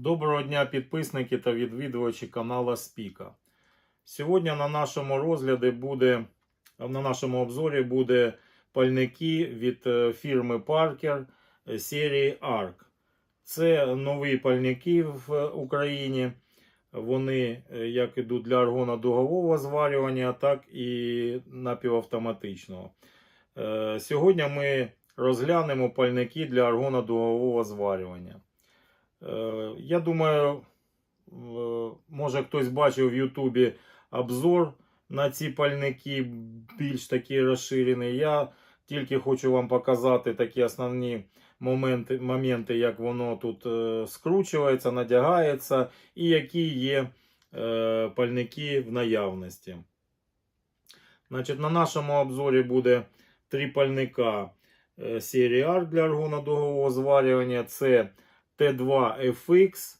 Доброго дня, підписники та відвідувачі канала Спіка. Сьогодні на нашому розгляді буде, на нашому обзорі буде пальники від е, фірми Parker серії ARC. Це нові пальники в Україні. Вони е, як ідуть для аргонодугового зварювання, так і напівавтоматичного. Е, Сьогодні ми розглянемо пальники для аргонодугового зварювання. Е, Я думаю, може хтось бачив в Ютубі обзор на ці пальники більш такі розширені. Я тільки хочу вам показати такі основні моменти, моменти як воно тут е, скручується, надягається, і які є е, пальники в наявності. Значить, на нашому обзорі буде три пальника серії ARC для аргонодугового зварювання. Це Т2FX,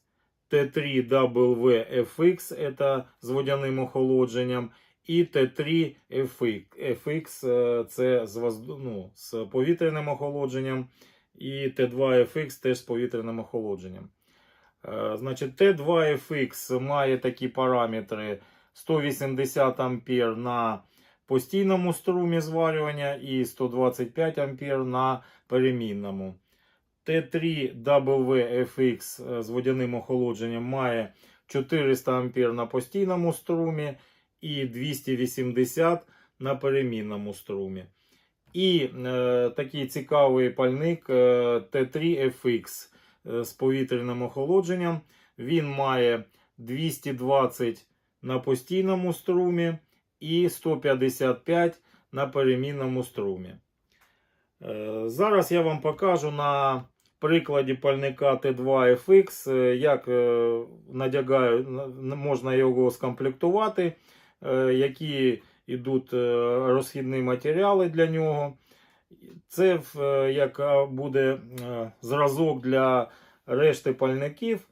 Т3WFX, это з водяним охолодженням, і Т3FX, е, це з, ну, з повітряним охолодженням, і Т2FX теж з повітряним охолодженням. Е, Значить, Т2FX має такі параметри 180 А на постійному струмі зварювання і 125 А на перемінному. Т3WFX е, з водяним охолодженням має 400 А на постійному струмі і 280 на перемінному струмі. І е, такий цікавий пальник е, Т3FX е, з повітряним охолодженням. Він має 220 на постійному струмі і 155 на перемінному струмі. Е, Зараз я вам покажу на прикладі пальника Т2FX, е, як е, надягаю, можна його скомплектувати, е, які йдуть е, розхідні матеріали для нього. Це е, як е, буде зразок для решти пальників.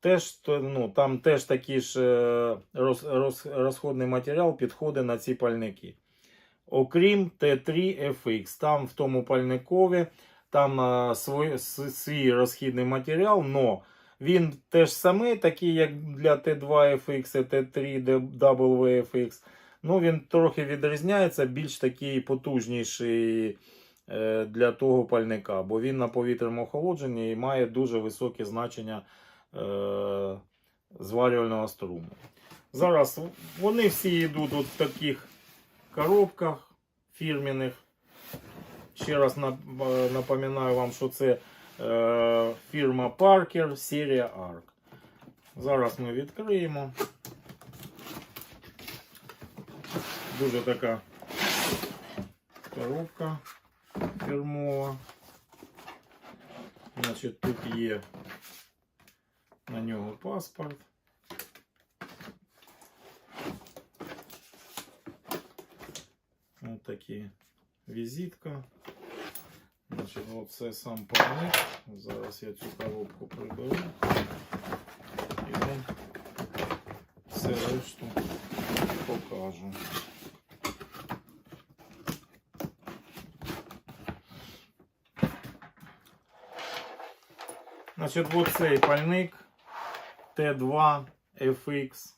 Теж, ну, там теж такий ж роз, роз, розходний матеріал підходить на ці пальники. Окрім Т3FX, там в тому пальникові там е, свій, свій розхідний матеріал, но він теж самий, такий, як для Т2FX і Т3WFX. Ну, він трохи відрізняється, більш такий потужніший е, для того пальника, бо він на повітряному охолодженні і має дуже високе значення е, зварювального струму. Зараз вони всі йдуть в таких коробках фірменних. Ще раз нап- е, напоминаю вам, що це е, фірма Parker, серія ARC. Зараз ми відкриємо. Дуже така коробка фірмова. Значить, тут є на нього паспорт. Ось такі візитка. Значить, оце сам пальник. Зараз я цю коробку приберу. І вам все решту покажу. Значить, от цей пальник Т2 FX.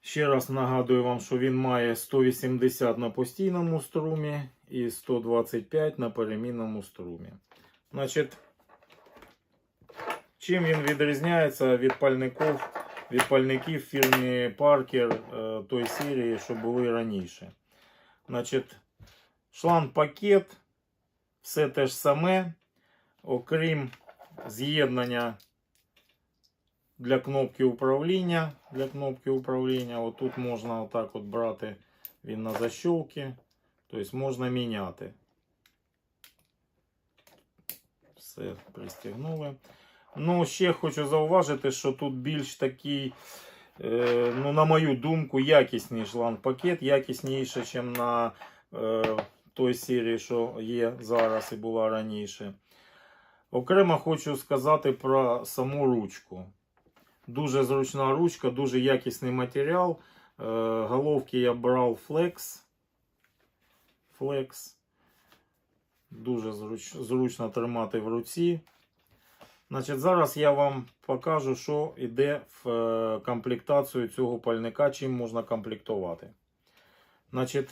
Ще раз нагадую вам, що він має 180 на постійному струмі і 125 на перемінному струмі. Значить, чим він відрізняється від пальників, від пальників фірмі Parker е, той серії, що були раніше. Значить, шланг-пакет, все те ж саме, окрім з'єднання для кнопки управління. Для кнопки управління. Отут можна отак от брати він на защолки. Тобто можна міняти. Все, пристігнули. Ну, ще хочу зауважити, що тут більш такий, е, ну, на мою думку, якісний шланг-пакет, якісніше, ніж на е, той серії, що є зараз і була раніше. Окремо хочу сказати про саму ручку. Дуже зручна ручка, дуже якісний матеріал. Е, Головки я брав Flex. Flex. Дуже зруч, зручно тримати в руці. Значить, зараз я вам покажу, що йде в е, комплектацію цього пальника, чим можна комплектувати. Значить,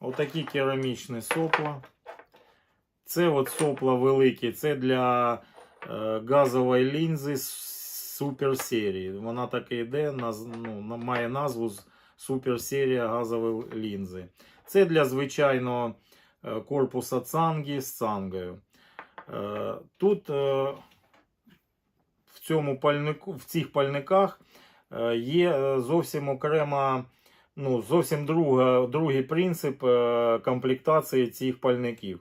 отакі керамічні сопла. Це от сопла великі, це для е, газової лінзи суперсерії. Вона так і йде, наз- ну, має назву з суперсерія газової лінзи. Це для звичайного е, корпуса цанги з цангою. Е, Тут е, в цьому пальнику, в цих пальниках є зовсім окрема, ну, зовсім друга, другий принцип комплектації цих пальників.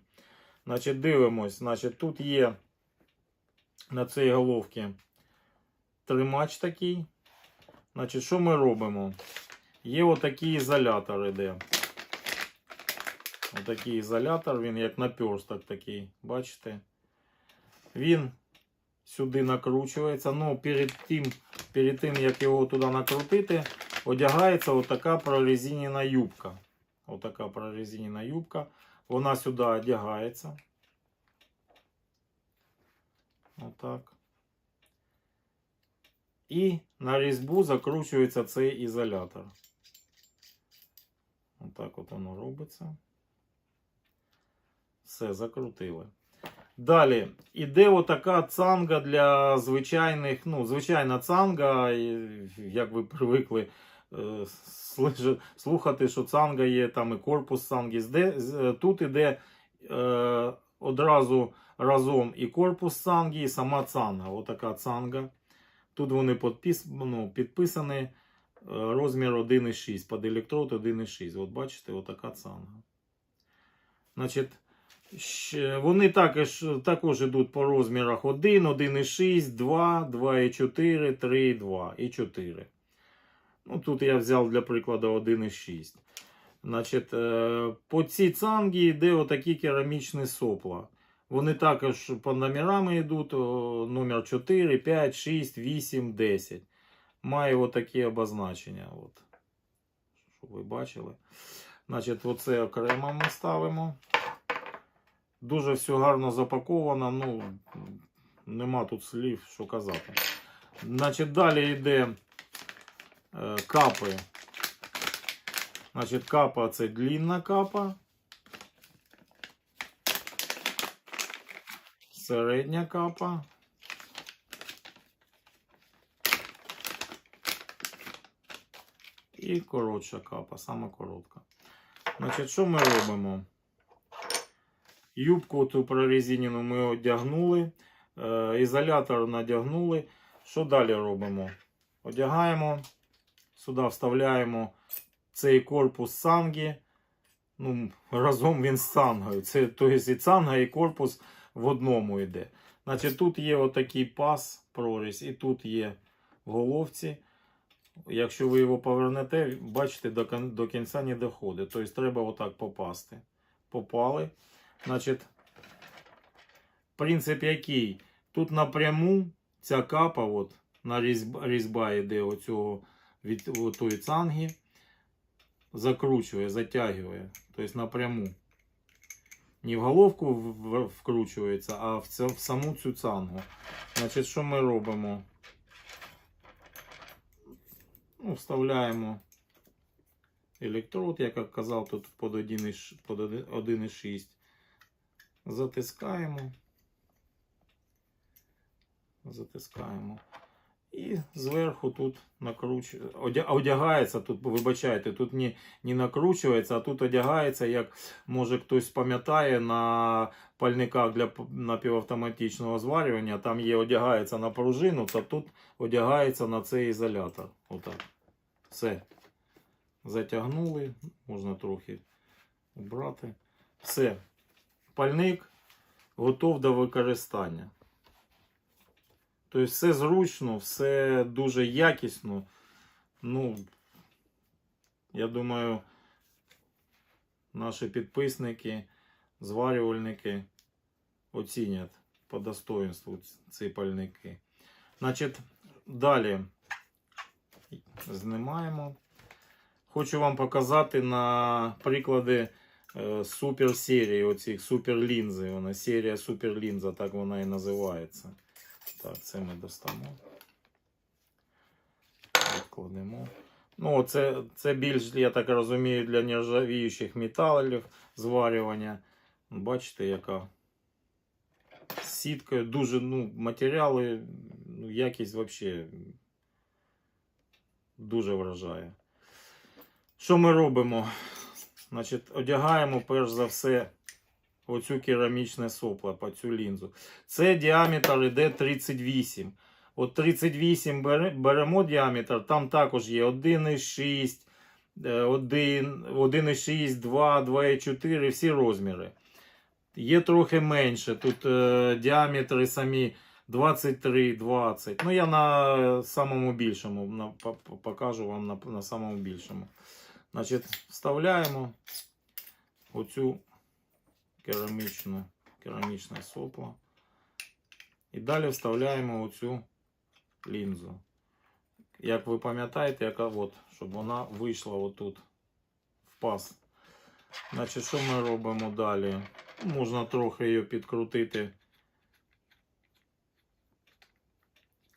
Значить, дивимось, значить, тут є на цій головці тримач такий. Значить, що ми робимо? Є отакий ізолятор іде. Отакий ізолятор, він як наперсток такий, бачите? Він сюди накручується. Ну, перед тим, перед тим як його туди накрутити, одягається отака прорезинена юбка. Отака прорезинена юбка. Вона сюди одягається. Отак. І на різьбу закручується цей ізолятор. Отак от воно робиться. Все, закрутили. Далі іде отака цанга для звичайних, ну, звичайна цанга, як ви привикли е, слухати, що цанга є, там і корпус цанги. Тут іде е, одразу разом і корпус цанги, і сама цанга. Отака цанга. Тут вони підпис, ну, підписані е, розмір 1,6, під електрод 1,6. От бачите, отака цанга. Значить, Вони також, також йдуть по розмірах 1, 1,6, 2, 2,4, 3, 2 і 4. Ну, тут я взяв для прикладу 1,6. Значить, е, по цій цангі йде отакі керамічні сопла. Вони також по номерам йдуть номер 4, 5, 6, 8, 10. Має отакі обозначення. От. Щоб ви бачили. Значить, оце окремо ми ставимо. Дуже все гарно запаковано. Ну, нема тут слів, що казати. Значить, далі йде е, капи. Значить, капа це длінна капа. Середня капа. І коротша капа, саме коротка. Значить, що ми робимо? Юбку цю прорезинену ми одягнули, е, ізолятор надягнули. Що далі робимо? Одягаємо, сюди вставляємо цей корпус санги. Ну, разом він з сангою. Це, тобто і цанга, і корпус в одному йде. Значить, тут є отакий пас, прорізь, і тут є в головці. Якщо ви його повернете, бачите, до, кінця не доходить. Тобто треба отак попасти. Попали. Значить, принцип який? Тут напряму ця капа, от, на різьба, різьба йде оцього від отої цанги, закручує, затягує. Тобто напряму. Не в головку вкручується, а в, це, в саму цю цангу. Значить, що ми робимо? Ну, вставляємо електрод, як я казав, тут під 1,6 під 1,6. Затискаємо. Затискаємо. І зверху тут накручує, одягається, тут, вибачайте, тут не, не накручується, а тут одягається, як може хтось пам'ятає на пальниках для напівавтоматичного зварювання, там є одягається на пружину, то тут одягається на цей ізолятор. Отак. Все. Затягнули, можна трохи убрати. Все. Пальник готов до використання. Тобто все зручно, все дуже якісно. Ну, я думаю, наші підписники, зварювальники оцінять по достоинству ці пальники. Значить, далі знімаємо. Хочу вам показати на прикладі е, супер серії, оцих супер лінзи. Вона серія супер лінза, так вона і називається. Так, це ми достанемо. Відкладемо. Ну, це, це більш, я так розумію, для нержавіючих металів зварювання. Бачите, яка з сіткою. Дуже ну, матеріали, ну, якість взагалі дуже вражає. Що ми робимо? Значить, одягаємо перш за все оцю керамічне сопло по цю лінзу. Це діаметр іде 38. От 38 беремо діаметр, там також є 1,6, е, 1, 1,6, 2, 2,4, всі розміри. Є трохи менше. Тут е, діаметри самі 23, 20. Ну, я на самому більшому на, по- по- покажу вам на, на самому більшому. Значить, вставляємо оцю керамічну, керамічне сопло. І далі вставляємо оцю лінзу. Як ви пам'ятаєте, яка от, щоб вона вийшла отут в паз. Значить, що ми робимо далі? Можна трохи її підкрутити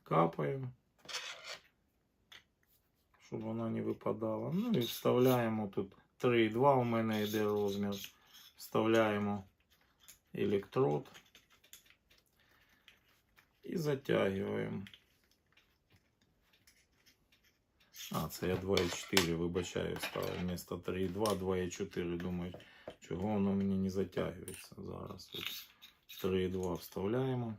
капаю, щоб вона не випадала. Ну і вставляємо тут 3,2 у мене йде розмір. Вставляємо електрод і затягуємо. А, це я 2,4, вибачаю, ставив вместо 3,2, 2,4. Думаю, чого воно мені не затягується. Зараз тут 3,2 вставляємо.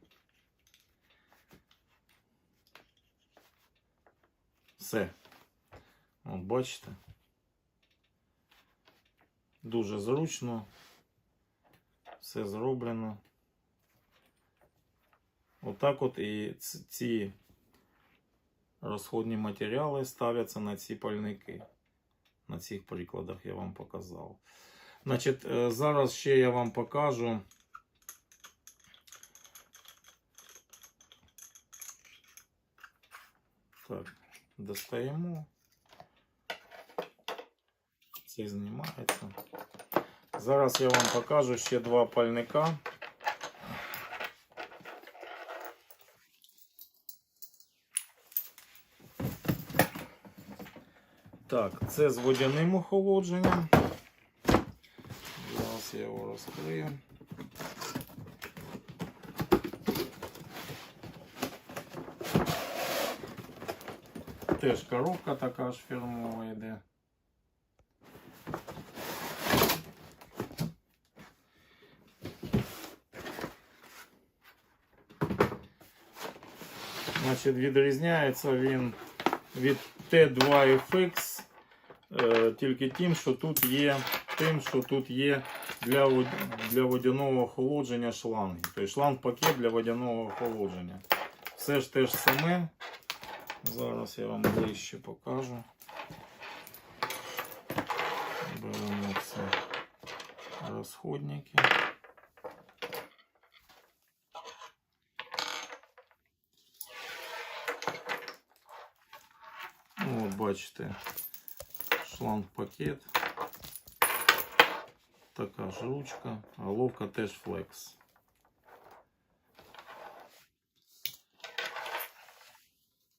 Все. От бачите. Дуже зручно. Все зроблено. Отак от і ці розходні матеріали ставляться на ці пальники. На цих прикладах я вам показав. Значить, е, зараз ще я вам покажу. Так, достаємо. Це знімається. Зараз я вам покажу ще два пальника. Так, це з водяним охолодженням. Зараз я його розкрию. Теж коробка така ж фірмова йде. Значить, відрізняється він від T2FX е, тільки тим, що тут є тим, що тут є для, для водяного охолодження шланги. Тобто шланг пакет для водяного охолодження. Все ж те ж саме. Зараз я вам ближче покажу. Беремо це розходники. Ну, от бачите, шланг пакет. Така ж ручка, головка теж флекс.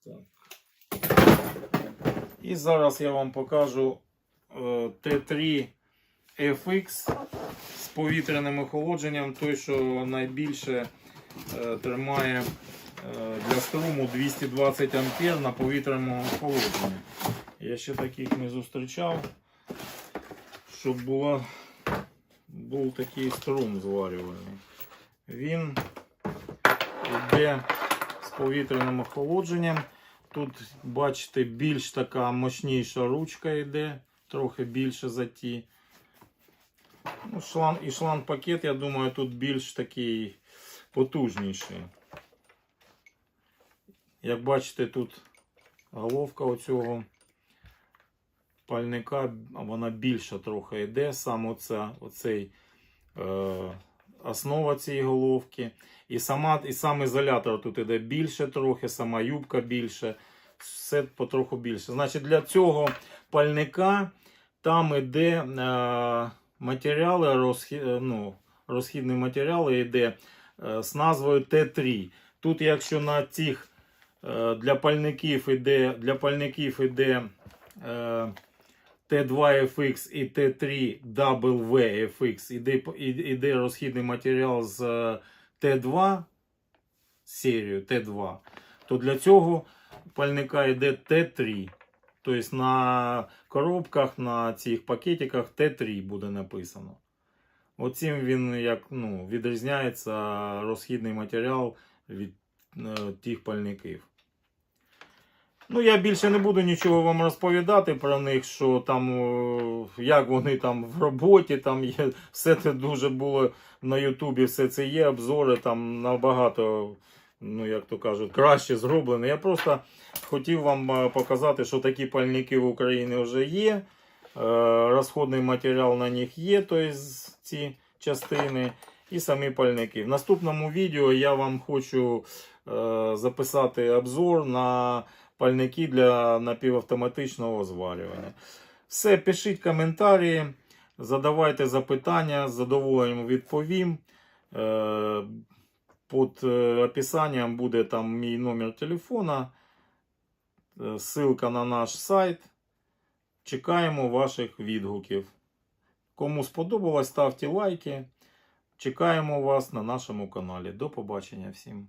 Так. І зараз я вам покажу е, Т3 FX з повітряним охолодженням, той, що найбільше е, тримає е, для струму 220 ампер на повітряному охолодженні. Я ще таких не зустрічав, щоб була, був такий струм зварювальний. Він йде з повітряним охолодженням. Тут, бачите, більш така мощніша ручка йде, трохи більше за ті. Ну, шланг, і шланг пакет, я думаю, тут більш такий потужніший. Як бачите, тут головка оцього пальника, вона більша трохи йде. Сам оця, оцей е, основа цієї головки. І, сама, і сам ізолятор тут іде більше трохи, сама юбка більше. Все потроху більше. Значить, для цього пальника там іде е, матеріали, розхід, ну, розхідні матеріали йде е, з назвою Т3. Тут, якщо на цих е, для пальників іде, для пальників іде е, Т2FX і Т3WFX, іде, іде розхідний матеріал з е, Т2 серію Т2, то для цього пальника йде Т3. Тобто на коробках, на цих пакетиках Т3 буде написано. Оцим він як, ну, відрізняється розхідний матеріал від е, тих пальників. Ну, я більше не буду нічого вам розповідати про них, що там, як вони там в роботі, там є. Все це дуже було на Ютубі, все це є, обзори там набагато, ну як то кажуть, краще зроблено. Я просто хотів вам е, показати, що такі пальники в Україні вже є. Е, Розходний матеріал на них є, тобто ці частини, і самі пальники. В наступному відео я вам хочу е, записати обзор на пальники для напівавтоматичного зварювання. Все, пишіть коментарі, задавайте запитання, з задоволенням відповім. Е, Під е, описанням буде там мій номер телефона, е, ссылка на наш сайт. Чекаємо ваших відгуків. Кому сподобалось, ставте лайки. Чекаємо вас на нашому каналі. До побачення всім.